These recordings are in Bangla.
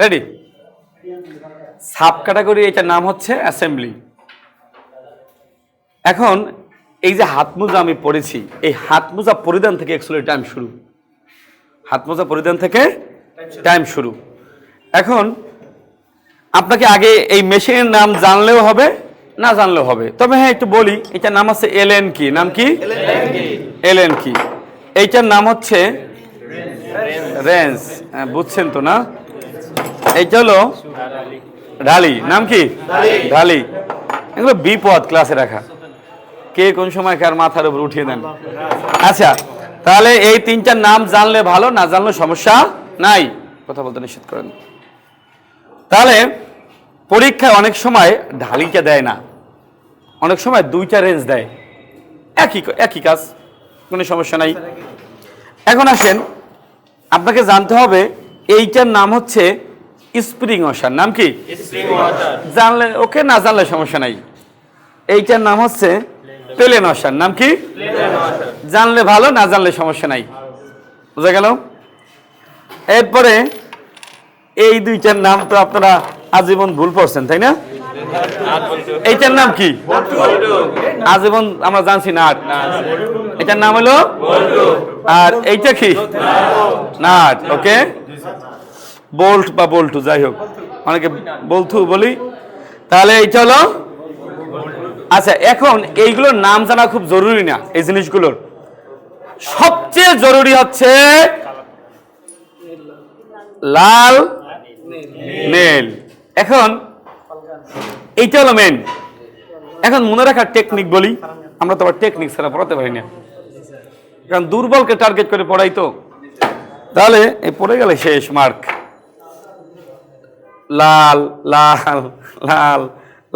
রেডি সাব ক্যাটাগরি এটার নাম হচ্ছে অ্যাসেম্বলি এখন এই যে হাত মোজা আমি পড়েছি এই হাত মোজা পরিধান থেকে অ্যাকচুয়ালি টাইম শুরু। হাত মোজা পরিধান থেকে টাইম শুরু। এখন আপনাকে আগে এই মেশিনের নাম জানলেও হবে না জানলেও হবে। তবে হ্যাঁ একটু বলি এটার নাম হচ্ছে এলএন কি নাম কি? এলএন কি এইটার নাম হচ্ছে রেঞ্জ হ্যাঁ, বুঝছেন তো না? এইটা হলো ঢালি নাম কি? ঢালি এগুলো বিপদ ক্লাসে রাখা। কে কোন সময় কার মাথার উপর উঠিয়ে দেন? আচ্ছা তাহলে এই তিনটার নাম জানলে ভালো না জানলে সমস্যা নাই। কথা বলতে নিষেধ করেন। তাহলে পরীক্ষায় অনেক সময় ঢালিটা দেয় না। অনেক সময় দুইটা রেঞ্জ দেয়। একই একই কাজ কোনো সমস্যা নাই। এখন আসেন আপনাকে জানতে হবে এইটার নাম হচ্ছে স্প্রিং ওয়াশার নাম কি? জানলে ওকে না জানলে সমস্যা নাই। এইটার নাম হচ্ছে প্লেন ওয়াশার নাম কি? জানলে ভালো না জানলে সমস্যা নাই। বুঝা গেল? এরপরে এই দুইটার নাম তো আপনারা আজীবন ভুল পড়ছেন তাই না? এইটার নাম কি? আজীবন আমরা জানছি নাট এটার নাম হলো? আর এইটা কি? নাট ওকে? বোল্ট বা বল্টু, যাই হোক, অনেকে বলতু বলি। তাহলে এইটা হলো আচ্ছা এখন এইগুলোর নাম জানা খুব জরুরি না, এই জিনিসগুলোর। সবচেয়ে জরুরি হচ্ছে লাল নীল। এখন এইটা হলো মেন এখন মনে রাখার টেকনিক বলি, আমরা তো আবার টেকনিক ছাড়া পড়াতে পারি না। কারণ দুর্বলকে টার্গেট করে পড়াই তো। তাহলে এই পড়ে গেলে শেষ মার্ক লাল লাল লাল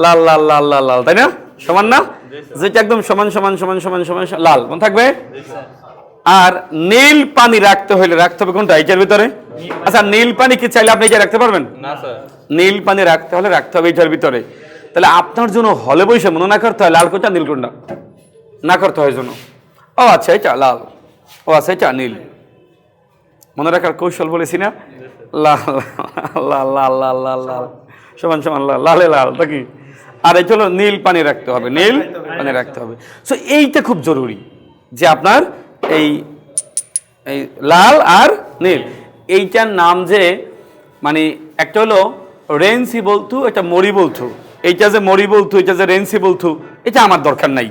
লাল লাল লাল লাল লাল তাই না? সমান না? যেটা একদম সমান সমান সমান সমান সমান লাল। মনে থাকবে? আর নীল পানি রাখতে হলে রাখতে হবে কোনটা? এইটার ভিতরে? আচ্ছা নীল পানি কি চাইলে আপনি এটা রাখতে পারবেন? না স্যার। নীল পানি রাখতে হলে রাখতে হবে এটার ভিতরে। তাহলে আপনার জন্য হলে বসে মনে না করতে হয় লাল কোনটা নীল কোনটা? না করতে হয় জন্য। ও আচ্ছা এটা লাল। ও আচ্ছা এটা নীল। মনে রাখার কৌশল বলেছি না? লাল। লাল লাল লাল লাল লাল। সমান সমান, লাল, লালে লাল, নাকি? আর এটা হলো নীল পানি রাখতে হবে, নীল পানি রাখতে হবে। সো এইটা খুব জরুরি যে আপনার এই এই লাল আর নীল, এইটার নাম যে মানে একটা হলো রেন্সি বলতু এটা মরি বলতু। এইটা যে মরি বলতু এটা যে রেন্সি বলতু, এটা আমার দরকার নাই।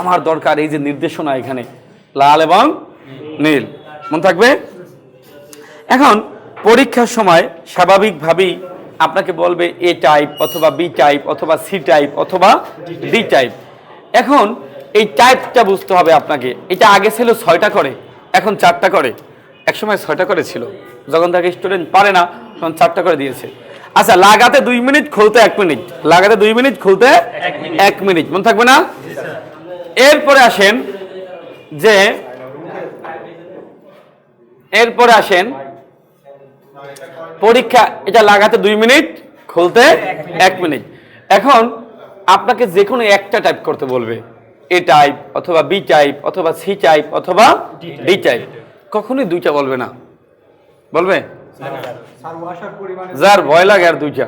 আমার দরকার এই যে নির্দেশনা এখানে, লাল এবং নীল। মনে থাকবে? এখন পরীক্ষার সময় স্বাভাবিকভাবেই আপনাকে বলবে এ টাইপ অথবা বি টাইপ অথবা সি টাইপ অথবা ডি টাইপ এখন এই টাইপটা বুঝতে হবে আপনাকে। এটা আগে ছিল ছয়টা করে, এখন চারটা করে। একসময় ছয়টা করে ছিল। যখন তাকে স্টুডেন্ট পারে না, তখন চারটা করে দিয়েছে। আচ্ছা লাগাতে দুই মিনিট, খুলতে এক মিনিট। লাগাতে দুই মিনিট, খুলতে এক মিনিট। মনে থাকবে না? এরপরে আসেন যে, এরপরে আসেন পরীক্ষা এটা লাগাতে দুই মিনিট খুলতে এক মিনিট। এখন আপনাকে যে কোনো একটা টাইপ করতে বলবে। এ টাইপ অথবা বি টাইপ অথবা সি টাইপ অথবা ডি টাইপ কখনোই দুইটা বলবে না। বলবে? যার ভয় লাগে আর দুইটা।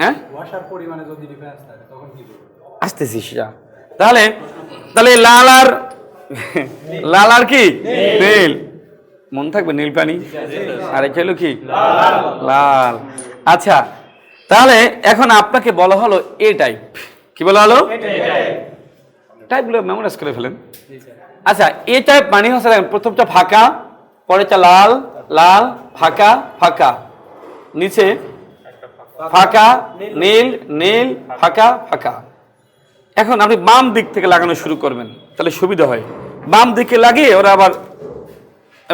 হ্যাঁ? আসতেছি সেটা। তাহলে তাহলে লাল আর লাল আর কি? মন থাকবে নীল পানি আর এটা হলো কি? লাল আচ্ছা তাহলে এখন আপনাকে বলা হলো এ টাইপ। কি বলা হলো? টাইপগুলো মেমোরাইজ করে ফেলেন। আচ্ছা এ টাইপ মানে হচ্ছে দেখেন, প্রথমটা ফাঁকা পরেরটা লাল লাল ফাঁকা ফাঁকা। নিচে ফাঁকা নীল নীল ফাঁকা ফাঁকা। এখন আপনি বাম দিক থেকে লাগানো শুরু করবেন তাহলে সুবিধা হয়। বাম দিকে লাগিয়ে ওরা আবার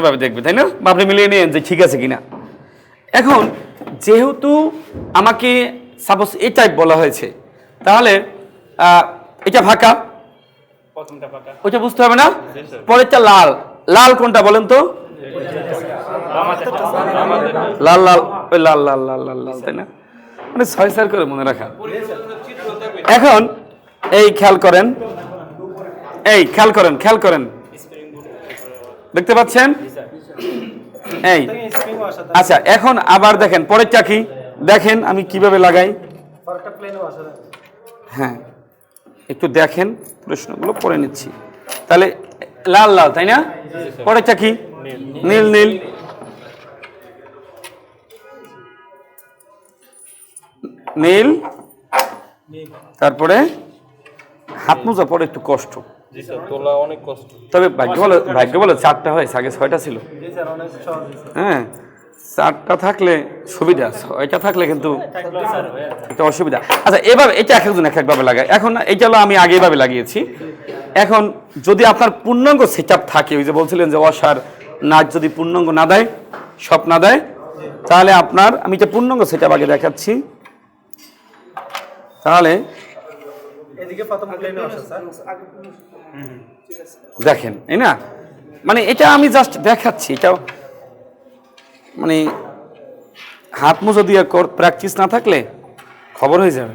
এভাবে দেখবে তাই না? আপনি মিলিয়ে নিন যে ঠিক আছে কিনা। এখন যেহেতু আমাকে সাপোজ এই টাইপ বলা হয়েছে তাহলে এটা ফাঁকা। ওইটা বুঝতে হবে না? পরেরটা লাল। লাল কোনটা বলেন তো? লাল লাল। ওই লাল লাল লাল লাল লাল তাই না? মানে ছয় ছয় করে মনে রাখা। এখন এই খেয়াল করেন। এই খেয়াল করেন খেয়াল করেন। দেখতে পাচ্ছেন? এই। আচ্ছা এখন আবার দেখেন, পরেরটা কি? দেখেন আমি কীভাবে লাগাই। হ্যাঁ একটু দেখেন, প্রশ্নগুলো পড়ে নিচ্ছি। তাহলে লাল লাল, তাই না? পরেরটা কি? নীল নীল। নীল। তারপরে হাত মোজা পরে একটু কষ্ট। তোলা অনেক কষ্ট। তবে ভাগ্য ভালো ভাগ্য ভালো চারটা হয়েছে আগে ছয়টা ছিল। জি স্যার অনেক সহজ হয়েছে হ্যাঁ চারটা থাকলে সুবিধা ছয়টা থাকলে কিন্তু একটা অসুবিধা। আচ্ছা এভাবে এটা এক একজন এক একভাবে লাগায়। এখন না, এটা হলো আমি আগে এভাবে লাগিয়েছি। এখন যদি আপনার পূর্ণাঙ্গ সেট থাকে ওই যে বলছিলেন যে অসার নাচ যদি পূর্ণাঙ্গ না দেয় সব না দেয় তাহলে আপনার আমি এটা পূর্ণাঙ্গ সেট আগে দেখাচ্ছি তাহলে এদিকে স্যার। দেখেন এই না? মানে এটা আমি জাস্ট দেখাচ্ছি এটা মানে হাত মুজো দিয়ে প্র্যাকটিস না থাকলে খবর হয়ে যাবে।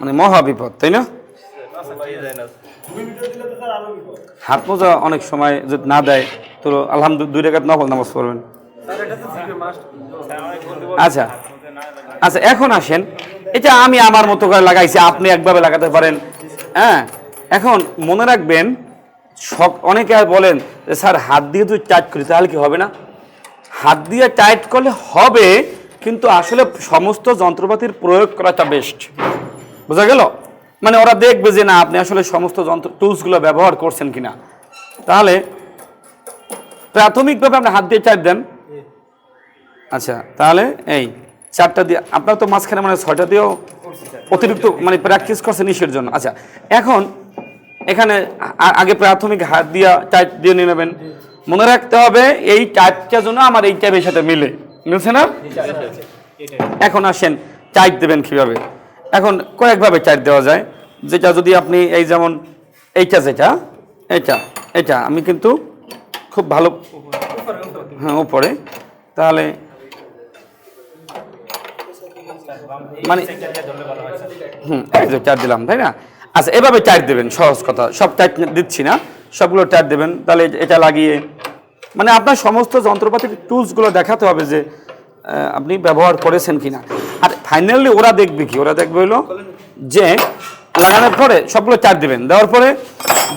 মানে মহা বিপদ তাই না? হাত মোজা অনেক সময় যদি না দেয় তো আলহামদুলিল্লাহ দুই রেখাত নকল নামাজ পড়বেন। স্যার এটা তো জিপে মাস্ট আচ্ছা আচ্ছা এখন আসেন। এটা আমি আমার মতো করে লাগাইছি আপনি একভাবে লাগাতে পারেন। হ্যাঁ? এখন মনে রাখবেন সব অনেকে আর বলেন যে স্যার হাত দিয়ে যদি টাইট করি তাহলে কি হবে না? হাত দিয়ে টাইট করলে হবে কিন্তু আসলে সমস্ত যন্ত্রপাতির প্রয়োগ করাটা বেস্ট বোঝা গেল? মানে ওরা দেখবে যে না আপনি আসলে সমস্ত যন্ত্র টুলসগুলো ব্যবহার করছেন কিনা? তাহলে প্রাথমিকভাবে আপনি হাত দিয়ে টাইট দেন। আচ্ছা তাহলে এই চারটা দিয়ে, আপনার তো মাঝখানে মানে ছয়টা দিয়েও অতিরিক্ত মানে প্র্যাকটিস করছে নিশের জন্য। আচ্ছা এখন এখানে আগে প্রাথমিক হাত দিয়া টাইপ দিয়ে নিয়ে নেবেন। মনে রাখতে হবে এই টাইপটা যেন আমার এই টাইপের সাথে মিলে। মিলছে না? এখন আসেন টাইট দেবেন কীভাবে? এখন কয়েকভাবে টাইট দেওয়া যায়। যেটা যদি আপনি এই যেমন এইটা যেটা, এটা এটা, আমি কিন্তু খুব ভালো হ্যাঁ উপরে। তাহলে মানে হুম চার দিলাম তাই না? আচ্ছা এভাবে চার দেবেন সহজ কথা। সব চার দিচ্ছি না। সবগুলো চার দেবেন। তাহলে এটা লাগিয়ে মানে আপনার সমস্ত যন্ত্রপাতির টুলসগুলো দেখাতে হবে যে আপনি ব্যবহার করেছেন কিনা। আর ফাইনালি ওরা দেখবে কি? ওরা দেখবে হলো যে লাগানোর পরে সবগুলো চার দেবেন। দেওয়ার পরে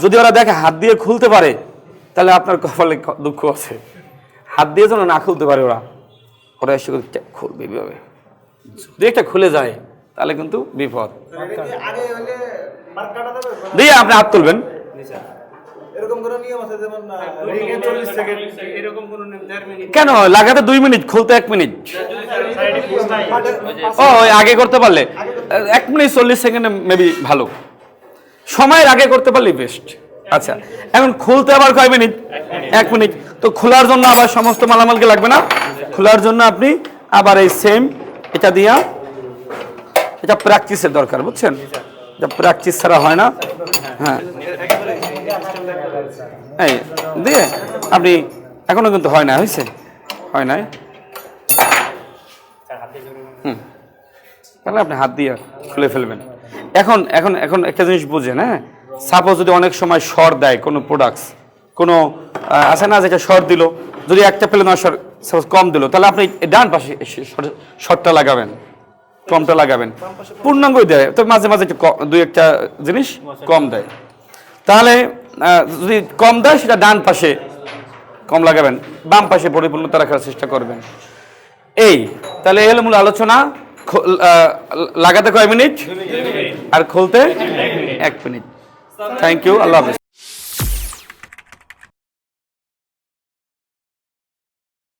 যদি ওরা দেখে হাত দিয়ে খুলতে পারে তাহলে আপনার কপালে দুঃখ আছে। হাত দিয়ে যেন না খুলতে পারে ওরা। ওরা এসে খুলবে এইভাবে যদি একটা খুলে যায় তাহলে কিন্তু বিপদ। আগে হলে মার্ক কাটা দেবে দিয়ে আপনি হাত তুলবেন। এরকম করে নিয়ম আছে যেমন রিগে 40 সেকেন্ড এরকম কোন লাগাতে দুই মিনিট খুলতে এক মিনিট। ও ওই আগে করতে পারলে। এক মিনিট চল্লিশ সেকেন্ডে মেবি ভালো। সময়ের আগে করতে পারলে বেস্ট আচ্ছা এখন খুলতে আবার কয় মিনিট? এক মিনিট। তো খোলার জন্য আবার সমস্ত মালামালকে লাগবে না? খোলার জন্য আপনি আবার এই সেম এটা দিয়া এটা প্র্যাকটিসের দরকার, বুঝছেন? এটা প্র্যাকটিস ছাড়া হয় না। হ্যাঁ। এই, দিয়ে আপনি, এখনও কিন্তু হয় না হয়েছে হয় নাই? হুম। তাহলে আপনি হাত দিয়ে খুলে ফেলবেন। এখন এখন এখন একটা জিনিস বুঝেন হ্যাঁ? সাপোজ যদি অনেক সময় শর্ট দেয় কোনো প্রোডাক্টস কোনো আছে না যেটা শর্ট দিল? যদি একটা পেলে না শর্ট সাপোজ কম দিল তাহলে আপনি ডান পাশে শর্টটা লাগাবেন কমটা লাগাবেন। পূর্ণাঙ্গই দেয় তো মাঝে মাঝে একটু দুই একটা জিনিস কম দেয়। তাহলে যদি কম দেয় সেটা ডান পাশে কম লাগাবেন বাম পাশে পরিপূর্ণতা রাখার চেষ্টা করবেন। এই তাহলে এই হলো মূল আলোচনা। লাগাতে কয় মিনিট? আর খুলতে এক মিনিট। থ্যাংক ইউ আল্লাহ হাফিজ।